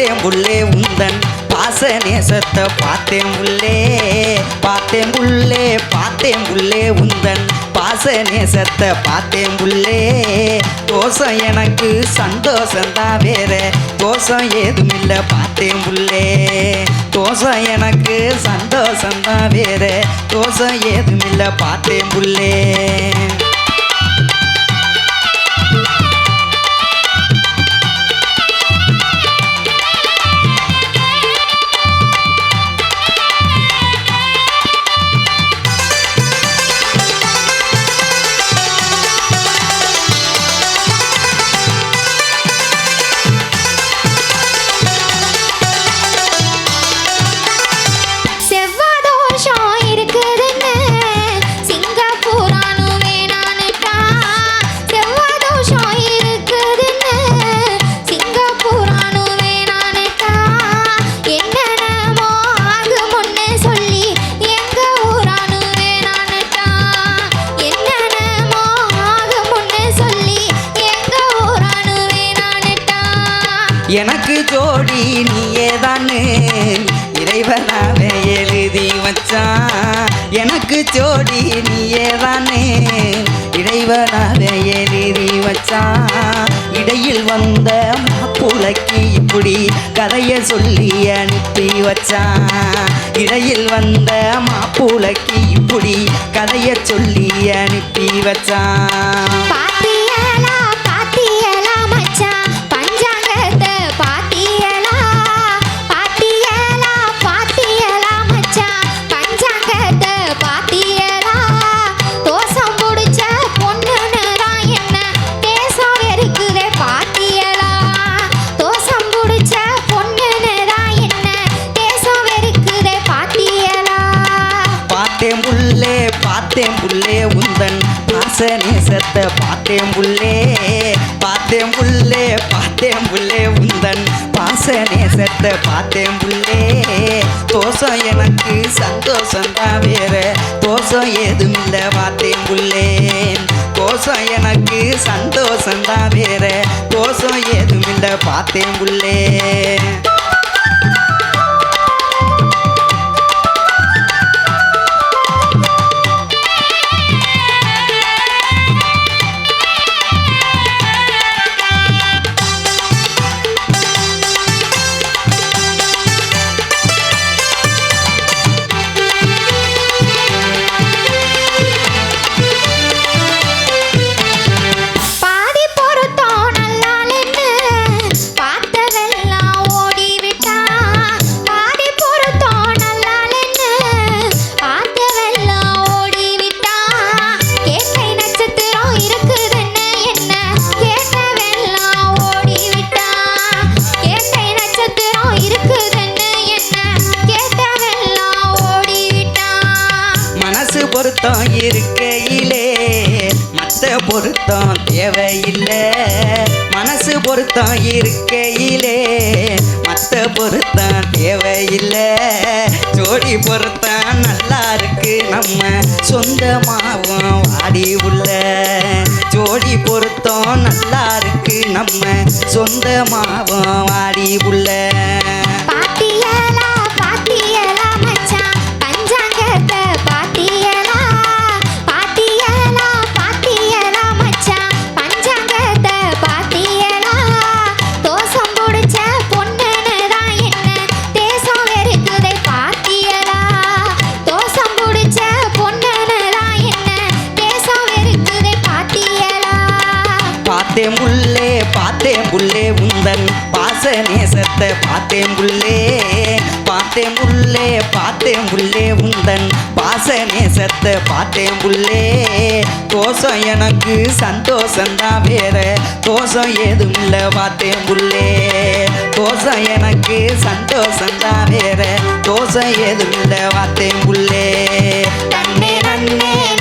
பார்த்தேன் உள்ளே உந்தன் பாச நேசத்தை பார்த்தேன் உள்ளே. பார்த்தேன் உள்ளே பார்த்தேன் உள்ளே உந்தன் பாச நேசத்தை பார்த்தேன் உள்ளே. தோசம் எனக்கு சந்தோஷந்தான் வேற. தோசம் ஏதுமில்லை பார்த்தேன் உள்ளே. தோசம் எனக்கு சந்தோஷந்தான் வேற. தோசம் ஏதுமில்லை பார்த்தேன் உள்ளே. ஜோடி நீயே இறைவனாவே எழுதி வச்சான் எனக்கு ஜோடி நீயே இறைவனாவே எழுதி வச்சான் இடையில் வந்த மாப்புளைக்கு இப்படி கதையை சொல்லி அனுப்பி வச்சான் இடையில் வந்த மாப்புளைக்கு இப்படி கதையை சொல்லி அனுப்பி வச்சான் நேசத்தை பார்த்தேன் புள்ளே பார்த்தேன் புள்ளே பார்த்தேன் புள்ளே உந்தன் பாச நேசத்தை பார்த்தேன் புள்ளே. தோசம் எனக்கு சந்தோஷம் தான் வேற தோசம் ஏதுமில்ல பார்த்தேன் புள்ளே. தோசம் எனக்கு சந்தோஷம் தான் வேற தோசம் ஏதுமில்ல பார்த்தேன் புள்ளே. பொருத்தம் இருக்கையிலே. மற்ற பொருத்தம் தேவையில்லை. மனசு பொருத்தம் இருக்கையிலே. மற்ற பொருத்தம் தேவையில்லை. ஜோடி பொருத்தம் நல்லா இருக்கு. நம்ம சொந்தமாவும் வாடி உள்ள. ஜோடி பொருத்தம் நல்லா இருக்கு. நம்ம சொந்தமாவும் வாடி உள்ள. நேசத்தை பார்த்தேன் உள்ளே. பார்த்தேன் உள்ளே பார்த்தேன் உள்ளே. உந்தன் பாச நேசத்தை பார்த்தேன் உள்ளே. தோசம் எனக்கு சந்தோஷந்தான் வேற. தோசம் ஏதும் இல்லை பார்த்தேன் உள்ளே. தோசம் எனக்கு சந்தோஷந்தான் வேற. தோசம் ஏதும் இல்லை பார்த்தேன் உள்ளே. நன்னே நன்னே